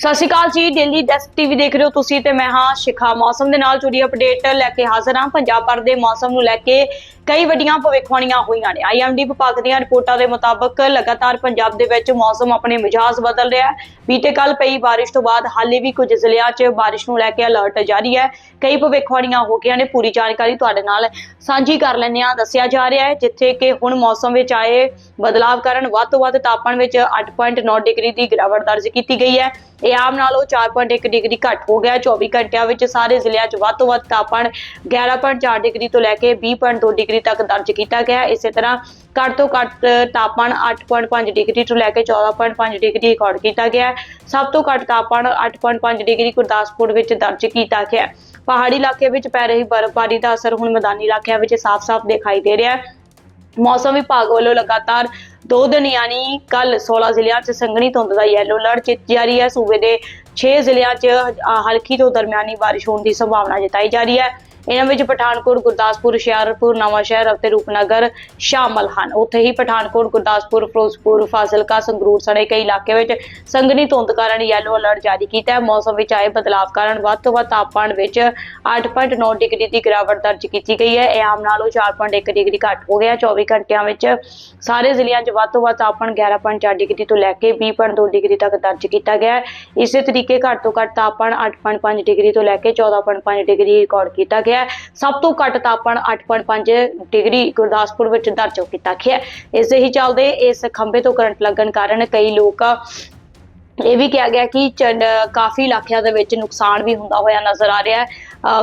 ਸਤਿ ਸ਼੍ਰੀ ਅਕਾਲ ਜੀ Delhi desk TV ਦੇਖ ਰਹੇ ਹੋ ਤੁਸੀਂ ਤੇ ਮੈਂ ਹਾਂ ਸ਼ਿਖਾ। ਮੌਸਮ ਦੇ ਨਾਲ ਜੁੜੀ ਅਪਡੇਟ ਲੈ ਕੇ ਹਾਜ਼ਰ ਹਾਂ। ਪੰਜਾਬ ਭਰ ਦੇ ਮੌਸਮ ਨੂੰ ਲੈ ਕੇ ਕਈ ਵੱਡੀਆਂ ਭਵਿੱਖਬਾਣੀਆਂ ਹੋਈਆਂ ਨੇ। ਆਈਐਮਡੀ ਵਿਭਾਗ ਦੀਆਂ ਰਿਪੋਰਟਾਂ ਦੇ ਮੁਤਾਬਕ ਲਗਾਤਾਰ ਪੰਜਾਬ ਦੇ ਵਿੱਚ ਮੌਸਮ ਆਪਣੇ ਮਿਜਾਜ਼ ਬਦਲ ਰਿਹਾ ਹੈ। ਬੀਤੇ ਕੱਲ ਪਈ ਬਾਰਿਸ਼ ਤੋਂ ਬਾਅਦ ਹਾਲੇ ਵੀ ਕੁਝ ਜ਼ਿਲ੍ਹਿਆਂ 'ਚ ਬਾਰਿਸ਼ ਨੂੰ ਲੈ ਕੇ ਅਲਰਟ ਜਾਰੀ ਹੈ। ਕਈ ਭਵਿੱਖਬਾਣੀਆਂ ਹੋ ਗਈਆਂ ਨੇ, ਪੂਰੀ ਜਾਣਕਾਰੀ ਤੁਹਾਡੇ ਨਾਲ ਸਾਂਝੀ ਕਰ ਲੈਂਦੇ ਹਾਂ। ਦੱਸਿਆ ਜਾ ਰਿਹਾ ਹੈ, ਜਿੱਥੇ ਕਿ ਹੁਣ ਮੌਸਮ ਵਿੱਚ ਆਏ ਬਦਲਾਵ ਕਾਰਨ ਵੱਧ ਤੋਂ ਵੱਧ ਤਾਪਮਾਨ ਵਿੱਚ 8.9 ਡਿਗਰੀ ਦੀ ਗਿਰਾਵਟ ਦਰਜ ਕੀਤੀ ਗਈ ਹੈ। ਇਹ ਆਮ ਨਾਲੋਂ 4.1 ਡਿਗਰੀ ਘੱਟ ਹੋ ਗਿਆ 24 ਘੰਟਿਆਂ ਵਿੱਚ ਸਾਰੇ ਜ਼ਿਲ੍ਹਿਆਂ 'ਚ ਵੱਧ ਤੋਂ ਵੱਧ ਤਾਪਮਾਨ 11.4 ਡਿਗਰੀ ਤੋਂ ਲੈ ਕੇ 20.2 ਡਿਗਰੀ ਤੱਕ ਦਰਜ ਕੀਤਾ ਗਿਆ ਇਸੇ ਤਰ੍ਹਾਂ ਘੱਟ ਤੋਂ ਘੱਟ ਤਾਪਮਾਨ 8.5 ਡਿਗਰੀ ਤੋਂ ਲੈ ਕੇ 14.5 ਡਿਗਰੀ ਰਿਕਾਰਡ ਕੀਤਾ ਗਿਆ ਸਭ ਤੋਂ ਘੱਟ ਤਾਪਮਾਨ 8.5 ਡਿਗਰੀ ਗੁਰਦਾਸਪੁਰ ਵਿੱਚ ਦਰਜ ਕੀਤਾ ਗਿਆ ਪਹਾੜੀ ਇਲਾਕੇ ਵਿੱਚ ਪੈ ਰਹੀ ਬਰਫ਼ਬਾਰੀ ਦਾ ਅਸਰ ਹੁਣ ਮੈਦਾਨੀ ਇਲਾਕਿਆਂ ਵਿੱਚ ਸਾਫ਼-ਸਾਫ਼ ਦਿਖਾਈ ਦੇ ਰਿਹਾ ਹੈ। ਮੌਸਮ ਵਿਭਾਗ ਵੱਲੋਂ ਲਗਾਤਾਰ ਦੋ ਦਿਨ ਯਾਨੀ ਕੱਲ 16 ਜ਼ਿਲ੍ਹਿਆਂ 'ਚ ਸੰਘਣੀ ਧੁੰਦ ਦਾ ਯੈਲੋ ਅਲਰਟ ਜਾਰੀ ਹੈ। ਸੂਬੇ ਦੇ 6 ਜ਼ਿਲ੍ਹਿਆਂ 'ਚ ਹਲਕੀ ਤੋਂ ਦਰਮਿਆਨੀ ਬਾਰਿਸ਼ ਹੋਣ ਦੀ ਸੰਭਾਵਨਾ ਜਤਾਈ ਜਾ ਰਹੀ ਹੈ। ਇਹਨਾਂ ਵਿੱਚ ਪਠਾਨਕੋਟ, ਗੁਰਦਾਸਪੁਰ, ਹੁਸ਼ਿਆਰਪੁਰ ਨਵਾਂਸ਼ਹਿਰ ਅਤੇ ਰੂਪਨਗਰ ਸ਼ਾਮਲ ਹਨ। ਉੱਥੇ ਹੀ ਪਠਾਨਕੋਟ, ਗੁਰਦਾਸਪੁਰ, ਫਿਰੋਜ਼ਪੁਰ, ਫਾਜ਼ਿਲਕਾ, ਸੰਗਰੂਰ ਸਣੇ ਕਈ ਇਲਾਕੇ ਵਿੱਚ ਸੰਘਣੀ ਧੁੰਦ ਕਾਰਨ ਯੈਲੋ ਅਲਰਟ ਜਾਰੀ ਕੀਤਾ ਹੈ। ਮੌਸਮ ਵਿੱਚ ਆਏ ਬਦਲਾਅ ਕਾਰਨ ਵੱਧ ਤੋਂ ਵੱਧ ਤਾਪਮਾਨ ਵਿੱਚ 8.9 ਡਿਗਰੀ ਦੀ ਗਿਰਾਵਟ ਦਰਜ ਕੀਤੀ ਗਈ ਹੈ। ਇਹ ਆਮ ਨਾਲੋਂ 4.1 ਡਿਗਰੀ ਘੱਟ ਹੋ ਗਿਆ। 24 ਘੰਟਿਆਂ ਵਿੱਚ ਸਾਰੇ ਜ਼ਿਲ੍ਹਿਆਂ 'ਚ ਵੱਧ ਤੋਂ ਵੱਧ ਤਾਪਮਾਨ 11.4 ਡਿਗਰੀ ਤੋਂ ਲੈ ਕੇ 20.2 ਡਿਗਰੀ ਤੱਕ ਦਰਜ ਕੀਤਾ ਗਿਆ ਇਸੇ ਤਰੀਕੇ ਘੱਟ ਤੋਂ ਘੱਟ ਤਾਪਮਾਨ 8.5 ਡਿਗਰੀ ਤੋਂ ਲੈ ਕੇ 14.5 ਡਿਗਰੀ ਰਿਕਾਰਡ ਕੀਤਾ ਗਿਆ ਹੈ ਸਭ ਤੋਂ ਘੱਟ ਤਾਪਮਾਨ 8.5 ਡਿਗਰੀ ਗੁਰਦਾਸਪੁਰ ਵਿੱਚ ਦਰਜ ਕੀਤਾ ਗਿਆ ਹੈ। ਇਸੇ ਹੀ ਚੱਲਦੇ ਇਸ ਖੰਭੇ ਤੋਂ ਕਰੰਟ ਲੱਗਣ ਕਾਰਨ ਕਈ ਲੋਕ ਇਹ ਵੀ ਕਿਹਾ ਗਿਆ ਕਿ ਚੰਡ- ਕਾਫੀ ਇਲਾਕਿਆਂ ਦੇ ਵਿੱਚ ਨੁਕਸਾਨ ਵੀ ਹੁੰਦਾ ਹੋਇਆ ਨਜ਼ਰ ਆ ਰਿਹਾ ਹੈ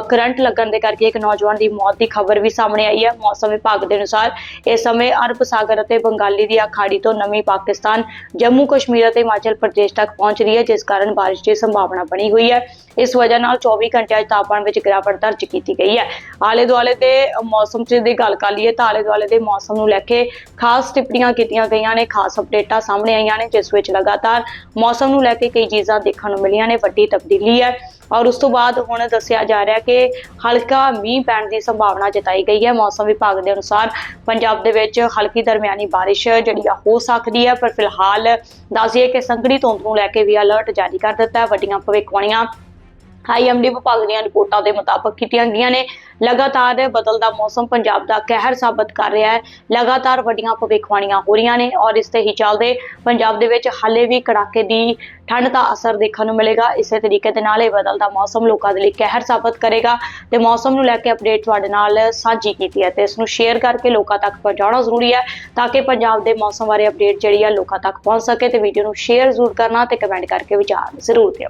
ਕਰੰਟ ਲੱਗਣ ਦੇ ਕਰਕੇ ਇੱਕ ਨੌਜਵਾਨ ਦੀ ਮੌਤ ਦੀ ਖਬਰ ਵੀ ਸਾਹਮਣੇ ਆਈ ਹੈ। ਮੌਸਮ ਵਿਭਾਗ ਦੇ ਅਨੁਸਾਰ ਇਸ ਸਮੇਂ ਅਰਬ ਸਾਗਰ ਅਤੇ ਬੰਗਾਲੀ ਦੀ ਅਖਾੜੀ ਤੋਂ ਨਵੀਂ ਪਾਕਿਸਤਾਨ, ਜੰਮੂ ਕਸ਼ਮੀਰ ਅਤੇ ਹਿਮਾਚਲ ਪ੍ਰਦੇਸ਼ ਤੱਕ ਪਹੁੰਚ ਰਹੀ ਹੈ, ਜਿਸ ਕਾਰਨ ਬਾਰਿਸ਼ ਦੀ ਸੰਭਾਵਨਾ ਬਣੀ ਹੋਈ ਹੈ। ਇਸ ਵਜ੍ਹਾ ਨਾਲ 24 ਘੰਟਿਆਂ 'ਚ ਤਾਪਮਾਨ ਵਿੱਚ ਗਿਰਾਵਟ ਦਰਜ ਕੀਤੀ ਗਈ ਹੈ। ਆਲੇ ਦੁਆਲੇ ਦੇ ਮੌਸਮ 'ਚ ਦੀ ਗੱਲ ਕਰ ਲਈਏ ਤਾਂ ਆਲੇ ਦੁਆਲੇ ਦੇ ਮੌਸਮ ਨੂੰ ਲੈ ਕੇ ਖਾਸ ਟਿੱਪਣੀਆਂ ਕੀਤੀਆਂ ਗਈਆਂ ਨੇ, ਖਾਸ ਅਪਡੇਟਾਂ ਸਾਹਮਣੇ ਆਈਆਂ ਨੇ, ਜਿਸ ਵਿੱਚ ਲਗਾਤਾਰ ਮੌਸਮ ਨੂੰ ਲੈ ਕੇ ਕਈ ਚੀਜ਼ਾਂ ਦੇਖਣ ਨੂੰ ਮਿਲੀਆਂ ਨੇ। ਵੱਡੀ ਤਬਦੀਲੀ ਹੈ। ਔਰ ਉਸ ਤੋਂ ਬਾਅਦ ਹੁਣ ਦੱਸਿਆ ਜਾ ਰਿਹਾ ਕਿ ਹਲਕਾ ਮੀਂਹ ਪੈਣ ਦੀ ਸੰਭਾਵਨਾ ਜਤਾਈ ਗਈ ਹੈ। ਮੌਸਮ ਵਿਭਾਗ ਦੇ ਅਨੁਸਾਰ ਪੰਜਾਬ ਦੇ ਵਿੱਚ ਹਲਕੀ ਦਰਮਿਆਨੀ ਬਾਰਿਸ਼ ਜਿਹੜੀ ਆ ਹੋ ਸਕਦੀ ਹੈ, ਪਰ ਫਿਲਹਾਲ ਦੱਸਿਏ ਕਿ ਸੰਘਣੀ ਧੁੰਦ ਨੂੰ ਲੈ ਕੇ ਵੀ ਅਲਰਟ ਜਾਰੀ ਕਰ ਦਿੱਤਾ ਹੈ। ਵੱਡੀਆਂ ਭਵਿੱਖਬਾਣੀਆਂ ਆਈਐਮਡੀ ਵਿਭਾਗ ਦੀਆਂ ਰਿਪੋਰਟਾਂ ਦੇ ਮੁਤਾਬਕ ਕੀਤੀਆਂ ਗਈਆਂ ਨੇ। ਲਗਾਤਾਰ ਬਦਲਦਾ ਮੌਸਮ ਪੰਜਾਬ ਦਾ ਕਹਿਰ ਸਾਬਤ ਕਰ ਰਿਹਾ ਹੈ। ਲਗਾਤਾਰ ਵੱਡੀਆਂ ਭਵਿੱਖਬਾਣੀਆਂ ਹੋ ਰਹੀਆਂ ਨੇ ਔਰ ਇਸ ਤੇ ਹੀ ਚੱਲਦੇ ਪੰਜਾਬ ਦੇ ਵਿੱਚ ਹਾਲੇ ਵੀ ਕੜਾਕੇ ਦੀ ਠੰਡ ਦਾ ਅਸਰ ਦੇਖਣ ਨੂੰ ਮਿਲੇਗਾ। ਇਸੇ ਤਰੀਕੇ ਦੇ ਨਾਲ ਇਹ ਬਦਲਦਾ ਮੌਸਮ ਲੋਕਾਂ ਦੇ ਲਈ ਕਹਿਰ ਸਾਬਤ ਕਰੇਗਾ ਤੇ ਮੌਸਮ ਨੂੰ ਲੈ ਕੇ ਅਪਡੇਟ ਤੁਹਾਡੇ ਨਾਲ ਸਾਂਝੀ ਕੀਤੀ ਹੈ ਤੇ ਇਸ ਨੂੰ ਸ਼ੇਅਰ ਕਰਕੇ ਲੋਕਾਂ ਤੱਕ ਪਹੁੰਚਾਉਣਾ ਜ਼ਰੂਰੀ ਹੈ ਤਾਂ ਕਿ ਪੰਜਾਬ ਦੇ ਮੌਸਮ ਬਾਰੇ ਅਪਡੇਟ ਜਿਹੜੀ ਆ ਲੋਕਾਂ ਤੱਕ ਪਹੁੰਚ ਸਕੇ ਤੇ ਵੀਡੀਓ ਨੂੰ ਸ਼ੇਅਰ ਜ਼ਰੂਰ ਕਰਨਾ ਤੇ ਕਮੈਂਟ ਕਰਕੇ ਵਿਚਾਰ ਜ਼ਰੂਰ ਦਿਓ।